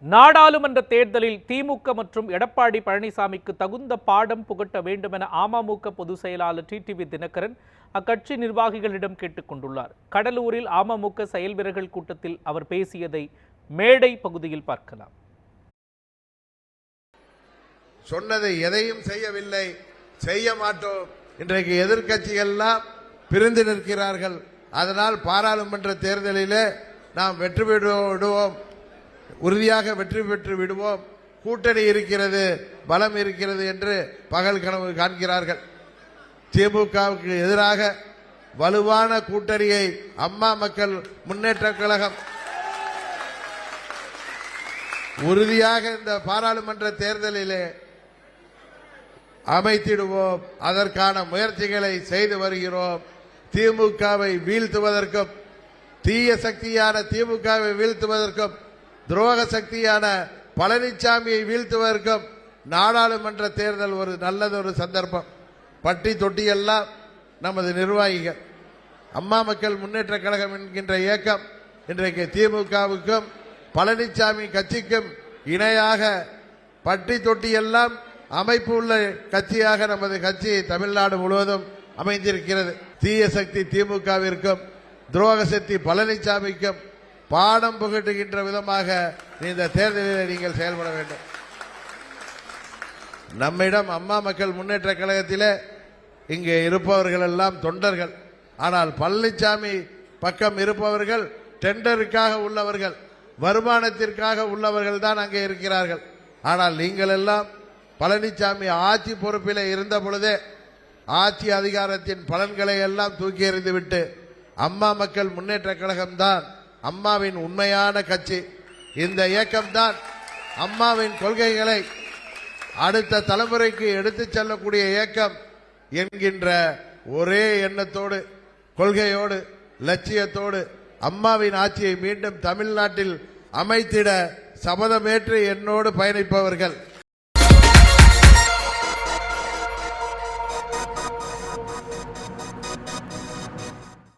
நாடாளுமன்ற தேர்தலில் திமுக மற்றும் எடப்பாடி பழனிசாமிக்கு தகுந்த பாடம் புகட்ட வேண்டும் என அமமுக பொதுச் செயலாளர் டிடிவி தினகரன் அக்கட்சி நிர்வாகிகளிடம் கேட்டுக்கொண்டுள்ளார் கடலூரில் அமமுக செயல் வீரர்கள் கூட்டத்தில் அவர் பேசியதை மேடை பகுதியில் பார்க்கலாம். சொன்னதை எதையும் செய்யவில்லை செய்ய மாட்டோம். இன்றைக்கு எதிர்க்கட்சிகள்லாம் பிரிந்து நிற்கிறார்கள். அதனால் பாராளுமன்ற தேர்தலிலே நாம் வெற்றி பெறு- விடுவோம். உறுதியாக வெற்றி பெற்று விடுவோம். கூட்டணி இருக்கிறது பலம் இருக்கிறது என்று பகல் கனவு காண்கிறார்கள். திமுகவுக்கு எதிராக வலுவான கூட்டணியை அம்மா மக்கள் முன்னேற்ற கழகம். உறுதியாக இந்த பாராளுமன்ற தேர்தலிலே அமைத்திடுவோம். அதற்கான முயற்சிகளை செய்து வருகிறோம். திமுகவை வீழ்த்துவதற்கும் தீய சக்தியான திமுகவை வீழ்த்துவதற்கும் துரோக சக்தியான பழனிசாமியை வீழ்த்துவதற்கும் நாடாளுமன்ற தேர்தல் ஒரு நல்லதொரு சந்தர்ப்பம். பட்டி தொட்டியெல்லாம் நமது நிர்வாகிகள். அம்மா மக்கள் முன்னேற்ற கழகம் என்கின்ற இயக்கம் இன்றைக்கு திமுகவுக்கும் பழனிசாமி கட்சிக்கும் இணையாக பட்டி தொட்டியெல்லாம் அமைப்பு உள்ள கட்சியாக நமது கட்சி தமிழ்நாடு முழுவதும் அமைந்திருக்கிறது. தீய சக்தி திமுகவிற்கும் துரோக சக்தி பழனிசாமிக்கும் பாடம் புகட்டுகின்ற விதமாக இந்த தேர்தலில் நீங்கள் செயல்பட வேண்டும். நம்மிடம் அம்மா மக்கள் முன்னேற்ற கழகத்திலே இங்கே இருப்பவர்கள் எல்லாம் தொண்டர்கள். ஆனால் பழனிசாமி பக்கம் இருப்பவர்கள் டெண்டருக்காக உள்ளவர்கள் வருமானத்திற்காக உள்ளவர்கள் தான் அங்கே இருக்கிறார்கள். ஆனால் நீங்கள் எல்லாம் பழனிசாமி ஆட்சி பொறுப்பில் இருந்த பொழுதே ஆட்சி அதிகாரத்தின் பலன்களை எல்லாம் தூக்கி எறிந்துவிட்டு அம்மா மக்கள் முன்னேற்ற கழகம்தான் அம்மாவின் உண்மையான கட்சி. இந்த இயக்கம்தான் அம்மாவின் கொள்கைகளை அடுத்த தலைமுறைக்கு எடுத்துச் செல்லக்கூடிய இயக்கம் என்கின்ற ஒரே எண்ணத்தோடு கொள்கையோடு லட்சியத்தோடு அம்மாவின் ஆட்சியை மீண்டும் தமிழ்நாட்டில் அமைத்திட சபதமேற்று என்னோடு பயணிப்பவர்கள்.